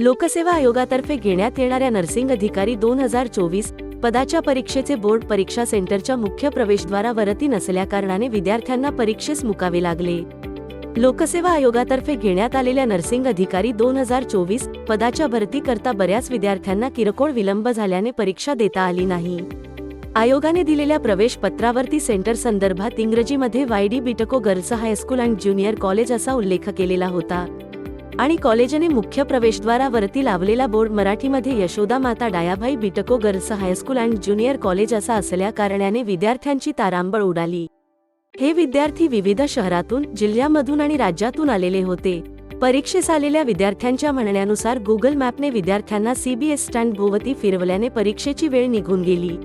लोकसेवा आयोगातर्फे घेण्यात येणाऱ्या नर्सिंग अधिकारी दोन हजार चोवीस पदाच्या परीक्षेचे बोर्ड परीक्षा सेंटरच्या मुख्य प्रवेशद्वारावरती नसल्याकारणाने विद्यार्थ्यांना परीक्षेस मुकावे लागले. लोकसेवा आयोगातर्फे घेण्यात आलेल्या नर्सिंग अधिकारी दोन हजार चोवीस पदाच्या भरती करता बऱ्याच विद्यार्थ्यांना किरकोळ विलंब झाल्याने परीक्षा देता आली नाही. आयोगाने दिलेल्या प्रवेश पत्रावरती सेंटर संदर्भात इंग्रजीमध्ये Y D Bytco girls high school and junior college असा उल्लेख केलेला होता. आणि कॉलेजने मुख्य प्रवेशद्वारावरती लावलेला बोर्ड मराठीमध्ये Yashoda Mata Dayabhai Bytco girls high school and junior college असा असल्या कारणाने विद्यार्थ्यांची तारांबळ उडाली. हे विद्यार्थी विविध शहरातून जिल्ह्यामधून आणि राज्यातून आलेले होते. परीक्षेस आलेल्या विद्यार्थ्यांच्या म्हणण्यानुसार गुगल मॅपने विद्यार्थ्यांना सीबीएस स्टँड भोवती फिरवल्याने परीक्षेची वेळ निघून गेली.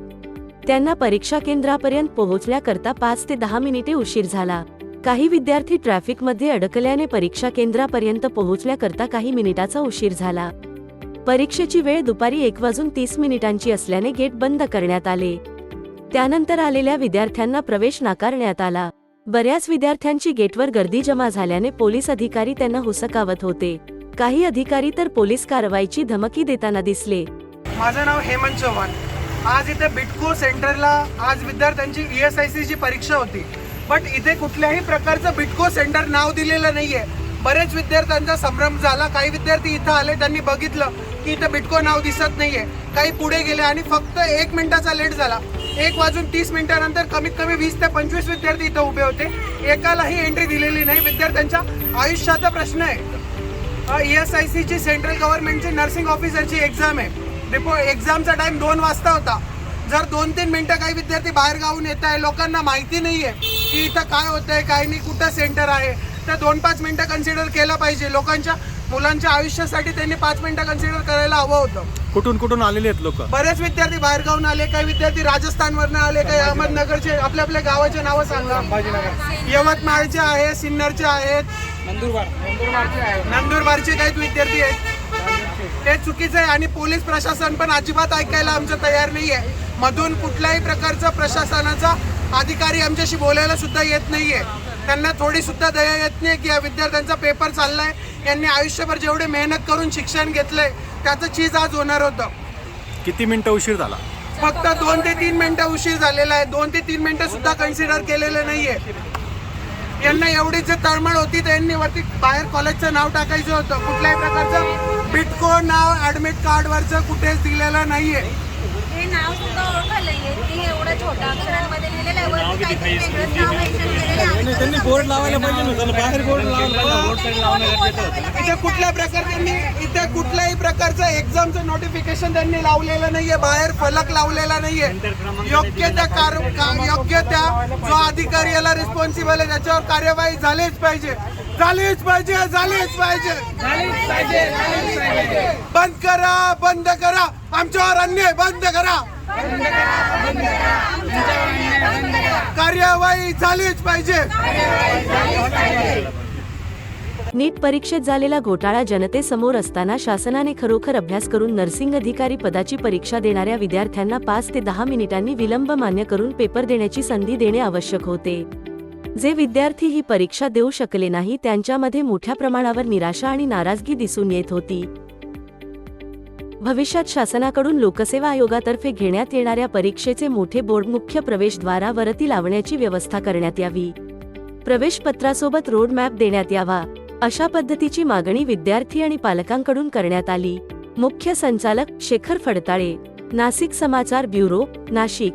त्यांना परीक्षा केंद्रापर्यंत पोहोचल्याकरता पाच ते दहा मिनिटे उशीर झाला. काही विद्यार्थी ट्रॅफिकमध्ये अडकल्याने परीक्षा केंद्रापर्यंत पोहोचल्याकरता काही मिनिटाचा उशीर झाला. परीक्षेची वेळ दुपारी एक वाजून तीस मिनिटांची असल्याने गेट बंद करण्यात आले. त्यानंतर आलेल्या विद्यार्थ्यांना प्रवेश नाकारण्यात आला. बऱ्याच विद्यार्थ्यांची गेटवर गर्दी जमा झाल्याने पोलीस अधिकारी त्यांना हुसकावत होते. काही अधिकारी तर पोलीस कारवाईची धमकी देताना दिसले. माझं नाव हेमंत चव्हाण. आज इथे बिटको सेंटरला आज विद्यार्थ्यांची ई एस आय सीची परीक्षा होती. बट इथे कुठल्याही प्रकारचं बिटको सेंटर नाव दिलेलं नाहीये. बरेच विद्यार्थ्यांचा संभ्रम झाला. काही विद्यार्थी इथं आले त्यांनी बघितलं की इथं बिटको नाव दिसत नाहीये. काही पुढे गेले आणि फक्त एक मिनिटाचा लेट झाला. एक वाजून तीस मिनिटानंतर कमीत कमी वीस ते पंचवीस विद्यार्थी इथं उभे होते. एकालाही एंट्री दिलेली नाही. विद्यार्थ्यांच्या आयुष्याचा प्रश्न आहे. ई एस आय सीची सेंट्रल गव्हर्नमेंटची नर्सिंग ऑफिसरची एक्झाम आहे. रिपो एक्झामचा टाईम दोन वाजता होता. जर दोन तीन मिनटं काही विद्यार्थी बाहेर गावून येत आहे लोकांना माहिती नाही आहे की इथं काय होतंय काय नाही कुठं सेंटर आहे? तर दोन पाच मिनिटं कन्सिडर केलं पाहिजे. लोकांच्या मुलांच्या आयुष्यासाठी त्यांनी पाच मिनिटं कन्सिडर करायला हवं होतं. कुठून कुठून आलेले आहेत लोक? बरेच विद्यार्थी बाहेर गावून आले काही विद्यार्थी राजस्थानवरनं आले काही अहमदनगरचे आपल्या आपल्या गावाचे नावं सांगा. यवतमाळचे आहेत सिन्नरचे आहेत. नंदुरबारचे काही विद्यार्थी आहेत. ते चुकीचं आहे आणि पोलीस प्रशासन पण अजिबात ऐकायला आमचं तयार नाही आहे मधून कुठल्याही प्रकारचा प्रशासनाचा अधिकारी आमच्याशी बोलायला सुद्धा येत नाहीये. त्यांना थोडी सुद्धा दया येत नाही की या विद्यार्थ्यांचा पेपर चाललाय. यांनी आयुष्यभर जेवढे मेहनत करून शिक्षण घेतलंय त्याचं चीज आज होणार होतं. किती मिनिटं उशीर झाला? फक्त दोन ते तीन मिनिटं उशीर झालेला आहे. दोन ते तीन मिनिटं सुद्धा कन्सिडर केलेलं नाहीये. यांना एवढी जे तळमळ होती तर यांनी वरती बाहेर कॉलेजचं नाव टाकायचं होतं. कुठल्याही प्रकारचं बिटको नाव ऍडमिट कार्डवरचं कुठेच दिलेलं नाहीये. हे नाव सुद्धा ओळखायला येत नाही. एवढ्या छोट्या अक्षरांमध्ये लिहिलेलं आहे. वरती काहीतरी वेगळंच नाव mention केलेलं आहे. त्यांनी बोर्ड लावायला पाहिजे ना. बाहेर बोर्ड इथे कुठल्या प्रकार त्यांनी इथे कुठल्याही प्रकारचं एक्झामचं नोटिफिकेशन त्यांनी लावलेलं नाहीये. बाहेर फलक लावलेला नाहीये. योग्य त्या कार का- योग्य त्या जो अधिकारी याला रिस्पॉन्सिबल आहे त्याच्यावर कार्यवाही झालीच पाहिजे. झालीच पाहिजे झालीच पाहिजे. बंद करा बंद करा. आमच्यावर अन्याय बंद करा. कार्यवाही झालीच पाहिजे. नीट परीक्षेत झालेला घोटाळा जनतेसमोर असताना शासनाने खरोखर अभ्यास करून नर्सिंग अधिकारी पदाची परीक्षा देणाऱ्या विद्यार्थ्यांना पाच ते दहा मिनिटांनी विलंब मान्य करून पेपर देण्याची संधी देणे आवश्यक होते. जे विद्यार्थी ही परीक्षा देऊ शकले नाही त्यांच्यामध्ये मोठ्या प्रमाणावर निराशा आणि नाराजगी दिसून येत होती. भविष्यात शासनाकडून लोकसेवा आयोगातर्फे घेण्यात येणाऱ्या परीक्षेचे मोठे बोर्ड मुख्य प्रवेशद्वारावरती लावण्याची व्यवस्था करण्यात यावी. प्रवेशपत्रासोबत रोड मॅप देण्यात यावा अशा पद्धतीची मागणी विद्यार्थी आणि पालकांकडून करण्यात आली. मुख्य संचालक शेखर फडताळे नाशिक समाचार ब्युरो नाशिक.